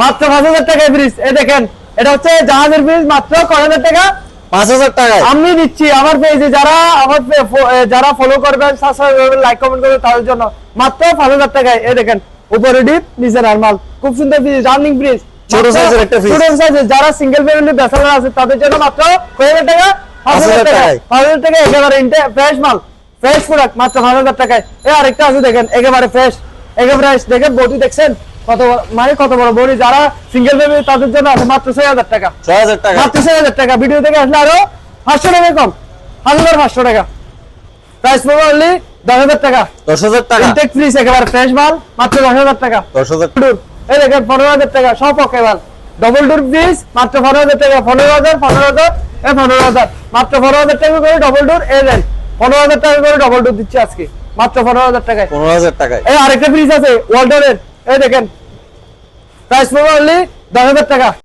মাত্র পাঁচ হাজার টাকায় এই দেখেন এটা হচ্ছে জাহাজের মাত্র কয় হাজার টাকা। পাঁচ হাজার টাকায়? আমি দিচ্ছি আমার পেজে যারা আমার এ, যারা ফলো করবেন সাবস্ক্রাইব করবেন লাইক কমেন্ট করবেন তাদের জন্য মাত্র পাঁচ হাজার টাকায়। এই দেখেন উপরে ডিপ নিচে নরমাল খুব সুন্দর রানিং ফ্রিজ ছোট size-এর একটা fridge। ছোট সাইজের যারা সিঙ্গেল ফ্যামিলি ব্যাচেলর আছে তাদের জন্য মাত্র কয় হাজার টাকা। পাঁচ হাজার টাকা পাঁচ হাজার টাকা একেবারে ফ্রেশ মাল। ফ্রেশ প্রোডাক্ট মাত্র পাঁচ হাজার টাকায়। এই আরেকটা আছে দেখেন একেবারে ফ্রেশ একেবারে দেখেন বডি দেখছেন? কত মানে কত বড় বডি? যারা সিঙ্গেল ফ্যামিলি তাদের জন্য আছে মাত্র ছয় হাজার টাকা। ছয় হাজার টাকা। মাত্র ছয় হাজার টাকা। ভিডিও থেকে আসলে আরও পাঁচশো টাকা কম। হাজার পাঁচশো টাকা। প্রাইস পড়বে অনলি দশ হাজার টাকা। দশ হাজার টাকা। ইনটেক ফ্রিজ একেবারে ফ্রেশ মাল মাত্র দশ হাজার টাকা। দশ হাজার এই দেখেন পনেরো হাজার টাকা সব পক্ষে মাল। ডবল ডোর ফ্রিজ মাত্র পনেরো হাজার টাকা পনেরো হাজার পনেরো হাজার এ পনেরো হাজার। মাত্র পনেরো হাজার টাকা করে ডবল ডোর এই দেন। পনেরো হাজার টাকা করে ডবল ডোর দিচ্ছি আজকে। মাত্র পনেরো হাজার টাকায়। পনেরো হাজার টাকায়। এই আরেকটা ফ্রিজ আছে ওয়াল্টারের এই দেখেন প্রাইস পড়বে অনলি দশ হাজার টাকা।